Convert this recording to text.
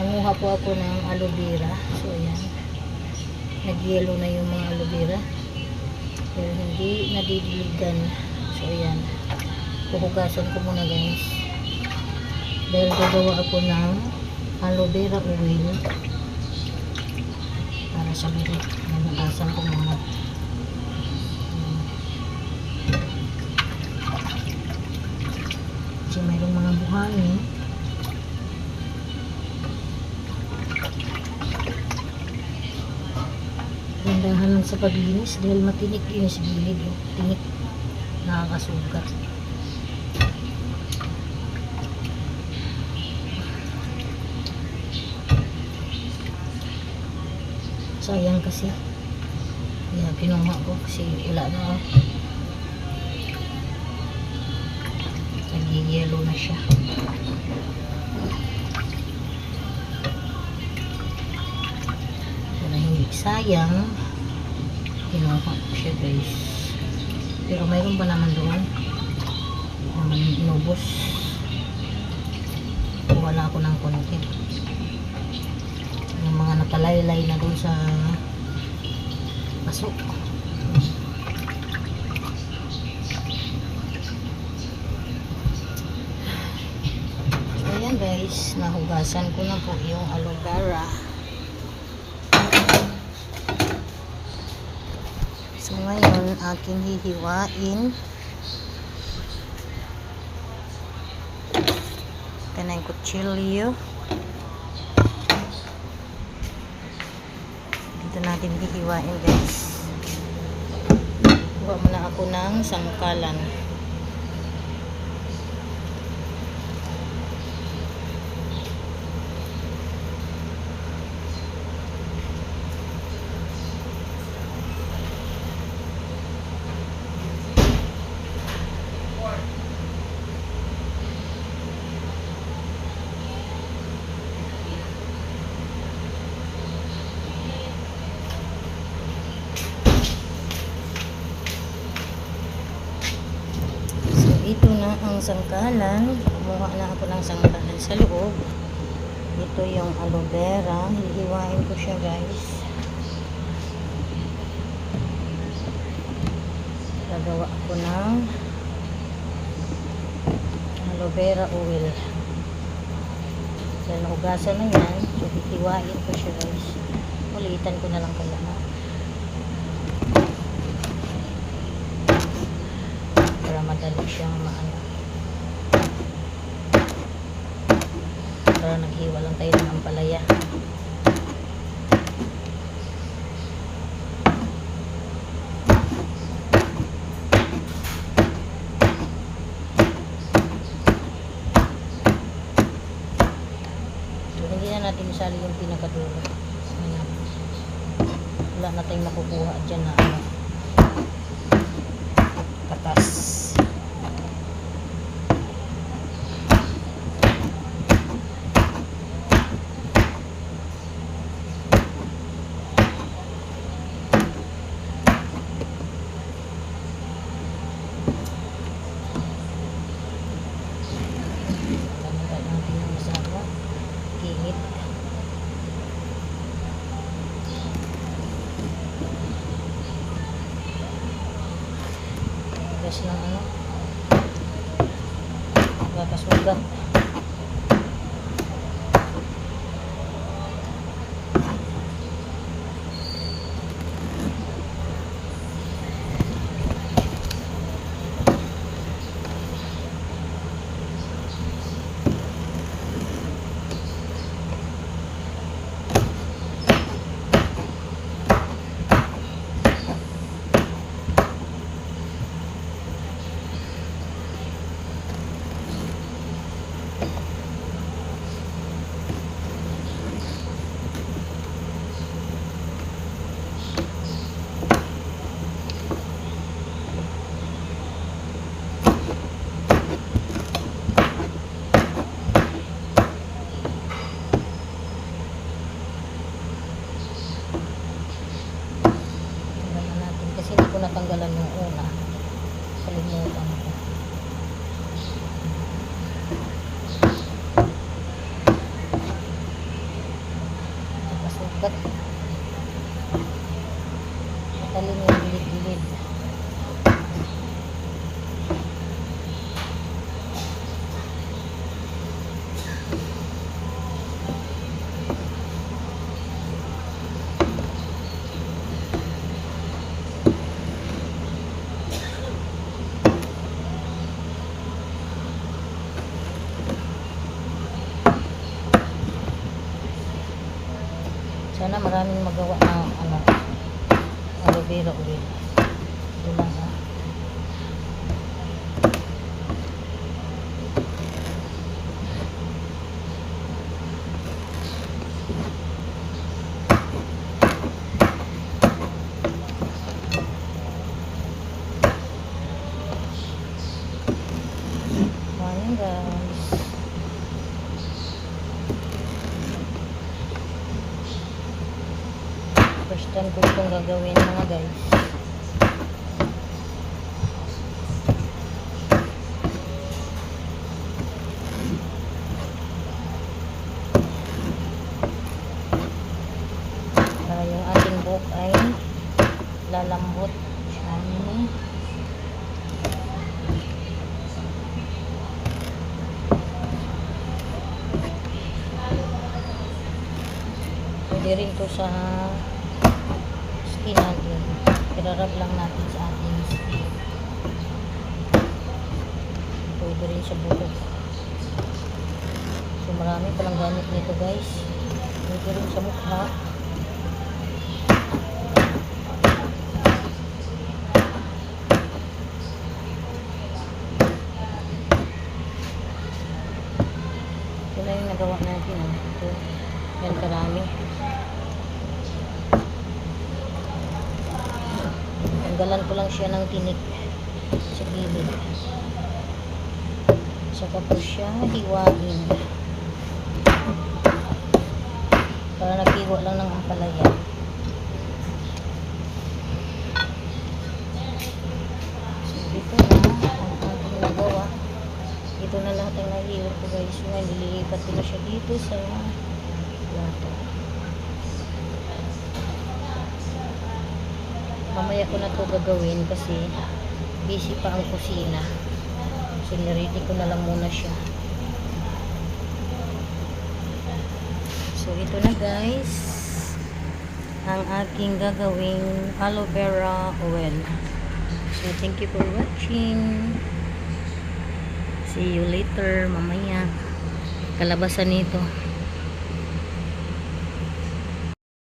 nanguha po ako ng aloe vera. So, ayan. Nag-yellow na yung mga aloe vera. Pero hindi nadidiligan. So, ayan. Puhugasan ko muna guys. Dahil gagawa ako ng aloe vera oil. Para sa bilik. Nahugasan ko muna. Kasi mayroong mga buhangin. Gandahan lang sa paglinis dahil matinik yun sa gilid. Oh. Tinik. Nakakasugat. Sayang kasi. Kaya kinuha ko kasi wala na. Oh. Nag-yellow na siya. Sayang, kinuha ko siya guys. Pero mayroon pa naman doon. Naman inubos. Wala ako ng konti. Yung mga nakalaylay na doon sa pasok. So, ayan guys, nahugasan ko na po yung aloe vera. So, ngayon, aking hihiwain. Ito na yung kutsilyo. Dito natin hihiwain guys. Kuha muna ako ng sangkalan. So, ito ang sangkalan. Kumuha na ako ng sangkalan sa loob. Ito yung aloe vera. Hihiwain ko siya guys. Gagawa ako ng aloe vera oil. Dahil nahugasan na yan, so hihiwain ko siya guys. Ulitan ko na lang kaya na. para madali siyang maano. Para naghiwa lang tayo ng ampalaya. Hindi na natin isali yung pinakadulo. Ayan. Wala na tayong makukuha dyan na ano katas. Tanggal natin yung masama. Gingit. Gas ng ano. Kakasugat. natanggalan yung una. Kalimutan ko. Tapos, ba't? Matalim Sana maraming magawa ng ano, aloe vera oil. Ito lang ha. Ayan guys. First time ko itong gagawin mga guys. Para yung ating buhok ay lalambot. Shiny. Pwede rin to sa skin natin. Irarab lang natin sa ating skin. Pwede rin sa buhok. So marami palang gamit nito guys. Pwede rin sa mukha. Ito na yung nagawa natin. Oh. Ito. Yan karami. Tanggalan ko lang siya ng tinik sa gilid. Saka po siya hiwain. Para naghiwa lang ng ampalaya. So, ito na ang. Ito na lahat ang nahiwa ko guys. Ngayon, lilipat ko na siya dito sa plato. Mamaya ko na to gagawin kasi busy pa ang kusina. So, niready ko na lang muna siya. So, ito na guys. Ang aking gagawing aloe vera oil. So, thank you for watching. See you later mamaya. Kalabasan nito.